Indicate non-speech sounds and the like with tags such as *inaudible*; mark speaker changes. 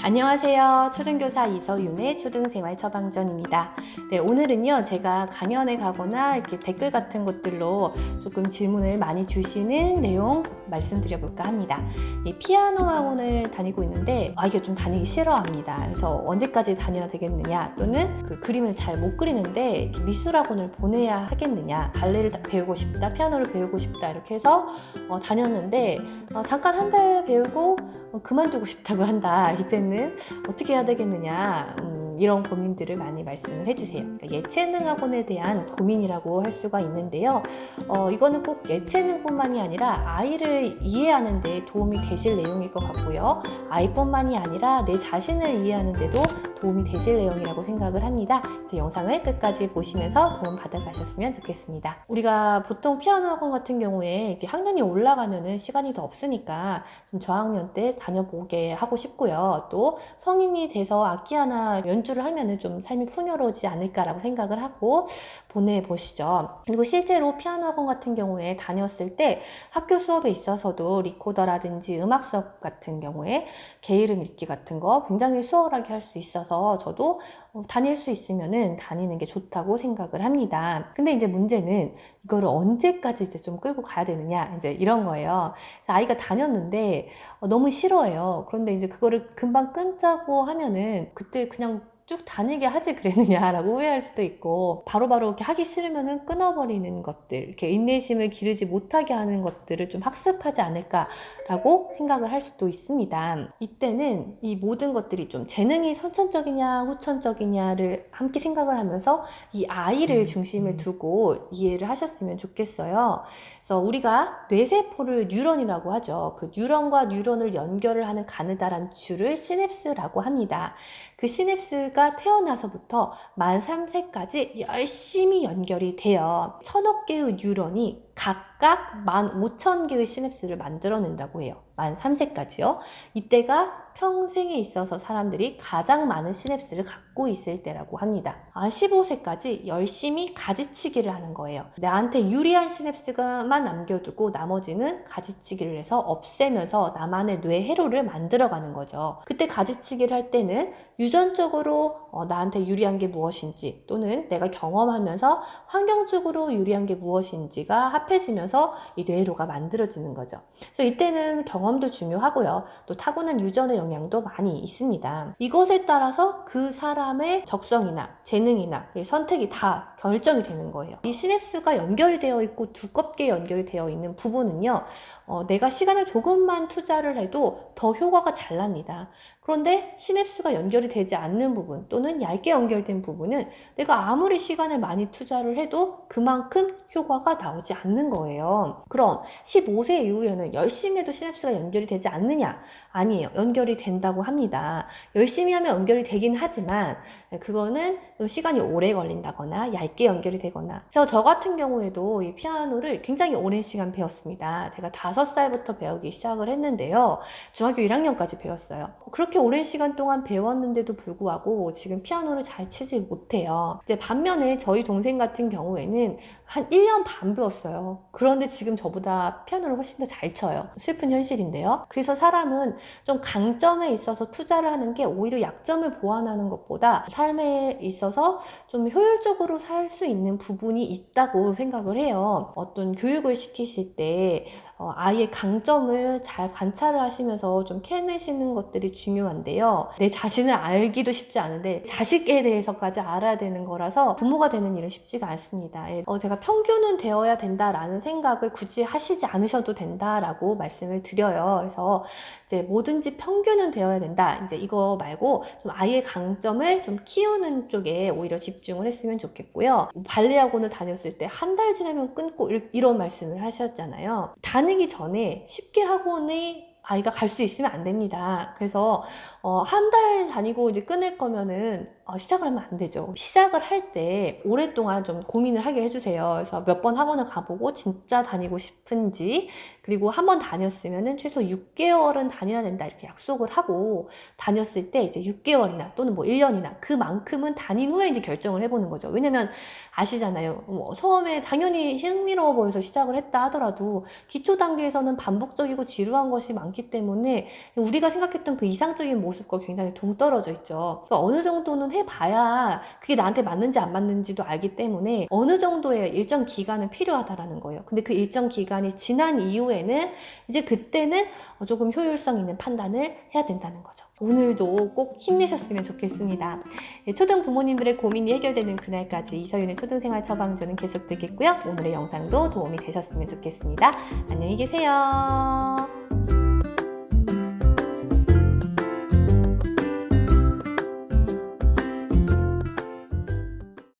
Speaker 1: 안녕하세요. 초등교사 이서윤의 초등생활 처방전입니다. 네, 오늘은요, 제가 강연에 가거나 이렇게 댓글 같은 것들로 조금 질문을 많이 주시는 내용 말씀드려볼까 합니다. 이 피아노 학원을 다니고 있는데, 아, 이게 좀 다니기 싫어합니다. 그래서 언제까지 다녀야 되겠느냐, 또는 그 그림을 잘 못 그리는데 이렇게 미술 학원을 보내야 하겠느냐, 발레를 다- 배우고 싶다, 피아노를 배우고 싶다, 이렇게 해서 어, 다녔는데, 어, 잠깐 한 달 배우고 어, 그만두고 싶다고 한다. 이때는 어떻게 해야 되겠느냐. 음, 이런 고민들을 많이 말씀을 해주세요. 그러니까 예체능 학원에 대한 고민이라고 할 수가 있는데요. 어, 이거는 꼭 예체능뿐만이 아니라 아이를 이해하는 데 도움이 되실 내용일 것 같고요. 아이뿐만이 아니라 내 자신을 이해하는 데도 도움이 되실 내용이라고 생각을 합니다. 그래서 영상을 끝까지 보시면서 도움 받아가셨으면 좋겠습니다. 우리가 보통 피아노 학원 같은 경우에 학년이 올라가면은 시간이 더 없으니까 좀 저학년 때 다녀보게 하고 싶고요. 또 성인이 돼서 악기 하나 연주를 하면은 좀 삶이 풍요로워지지 않을까라고 생각을 하고 보내보시죠. 그리고 실제로 피아노 학원 같은 경우에 다녔을 때 학교 수업에 있어서도 리코더라든지 음악 수업 같은 경우에 게으름 읽기 같은 거 굉장히 수월하게 할 수 있어서 저도 어, 다닐 수 있으면은 다니는 게 좋다고 생각을 합니다. 근데 이제 문제는 이거를 언제까지 이제 좀 끌고 가야 되느냐 이제 이런 거예요. 아이가 다녔는데 어, 너무 싫어해요. 그런데 이제 그거를 금방 끊자고 하면은 그때 그냥 쭉 다니게 하지 그랬느냐라고 *laughs* 오해할 수도 있고 바로바로 이렇게 하기 싫으면은 끊어버리는 것들 이렇게 인내심을 기르지 못하게 하는 것들을 좀 학습하지 않을까라고 생각을 할 수도 있습니다. 이때는 이 모든 것들이 좀 재능이 선천적이냐 후천적이냐를 함께 생각을 하면서 이 아이를 중심에 두고 이해를 하셨으면 좋겠어요. 그래서 우리가 뇌세포를 뉴런이라고 하죠. 그 뉴런과 뉴런을 연결을 하는 가느다란 줄을 시냅스라고 합니다. 그 시냅스가 태어나서부터 만 3세까지 열심히 연결이 돼요. 천억 개의 뉴런이 각각 만 5천 개의 시냅스를 만들어낸다고 해요. 만 3세까지요. 이때가 평생에 있어서 사람들이 가장 많은 시냅스를 갖고 있을 때라고 합니다. 아, 15세까지 열심히 가지치기를 하는 거예요. 나한테 유리한 시냅스만 남겨두고 나머지는 가지치기를 해서 없애면서 나만의 뇌 회로를 만들어가는 거죠. 그때 가지치기를 할 때는 유전적으로 어, 나한테 유리한 게 무엇인지 또는 내가 경험하면서 환경적으로 유리한 게 무엇인지가 합해 지면서 이 뇌회로가 만들어지는 거죠. 그래서 이때는 경험도 중요하고요. 또 타고난 유전의 영향도 많이 있습니다. 이것에 따라서 그 사람의 적성이나 재능이나 이 선택이 다 결정이 되는 거예요. 이 시냅스가 연결이 되어 있고 두껍게 연결이 되어 있는 부분은요, 어, 내가 시간을 조금만 투자를 해도 더 효과가 잘 납니다. 그런데 시냅스가 연결이 되지 않는 부분 또는 얇게 연결된 부분은 내가 아무리 시간을 많이 투자를 해도 그만큼 효과가 나오지 않는 거예요. 그럼 15세 이후에는 열심히 해도 시냅스가 연결이 되지 않느냐? 아니에요. 연결이 된다고 합니다. 열심히 하면 연결이 되긴 하지만 그거는 좀 시간이 오래 걸린다거나 얇게 연결이 되거나 그래서 저 같은 경우에도 이 피아노를 굉장히 오랜 시간 배웠습니다. 제가 5살부터 배우기 시작을 했는데요. 중학교 1학년까지 배웠어요. 그렇게 오랜 시간 동안 배웠는데도 불구하고 지금 피아노를 잘 치지 못해요. 이제 반면에 저희 동생 같은 경우에는 한 1년 반 배웠어요. 그런데 지금 저보다 피아노를 훨씬 더 잘 쳐요. 슬픈 현실인데요. 그래서 사람은 좀 강점에 있어서 투자를 하는 게 오히려 약점을 보완하는 것보다 삶에 있어서 좀 효율적으로 살 수 있는 부분이 있다고 생각을 해요. 어떤 교육을 시키실 때 어, 아이의 강점을 잘 관찰을 하시면서 좀 캐내시는 것들이 중요한데요. 내 자신을 알기도 쉽지 않은데 자식에 대해서까지 알아야 되는 거라서 부모가 되는 일은 쉽지가 않습니다. 예, 어, 제가 평균은 되어야 된다라는 생각을 굳이 하시지 않으셔도 된다라고 말씀을 드려요. 그래서 이제 뭐든지 평균은 되어야 된다. 이제 이거 말고 좀 아이의 강점을 좀 키우는 쪽에 오히려 집중을 했으면 좋겠고요. 발레 학원을 다녔을 때 한 달 지나면 끊고 이- 이런 말씀을 하셨잖아요. 다니기 전에 쉽게 학원에 아이가 갈 수 있으면 안 됩니다. 그래서 어, 한 달 다니고 이제 끊을 거면은 어, 시작을 하면 안 되죠. 시작을 할 때 오랫동안 좀 고민을 하게 해주세요. 그래서 몇 번 학원을 가보고 진짜 다니고 싶은지 그리고 한 번 다녔으면은 최소 6개월은 다녀야 된다 이렇게 약속을 하고 다녔을 때 이제 6개월이나 또는 뭐 1년이나 그만큼은 다닌 후에 이제 결정을 해보는 거죠. 왜냐면 아시잖아요. 뭐 처음에 당연히 흥미로워 보여서 시작을 했다 하더라도 기초 단계에서는 반복적이고 지루한 것이 많기 때문에 우리가 생각했던 그 이상적인 모습과 굉장히 동떨어져 있죠. 그러니까 어느 정도는 해봐야 그게 나한테 맞는지 안 맞는지도 알기 때문에 어느 정도의 일정 기간은 필요하다라는 거예요. 근데 그 일정 기간이 지난 이후에 는 이제 그때는 조금 효율성 있는 판단을 해야 된다는 거죠. 오늘도 꼭 힘내셨으면 좋겠습니다. 네, 초등 부모님들의 고민이 해결되는 그날까지 이서윤의 초등생활 처방전은 계속되겠고요. 오늘의 영상도 도움이 되셨으면 좋겠습니다. 안녕히 계세요.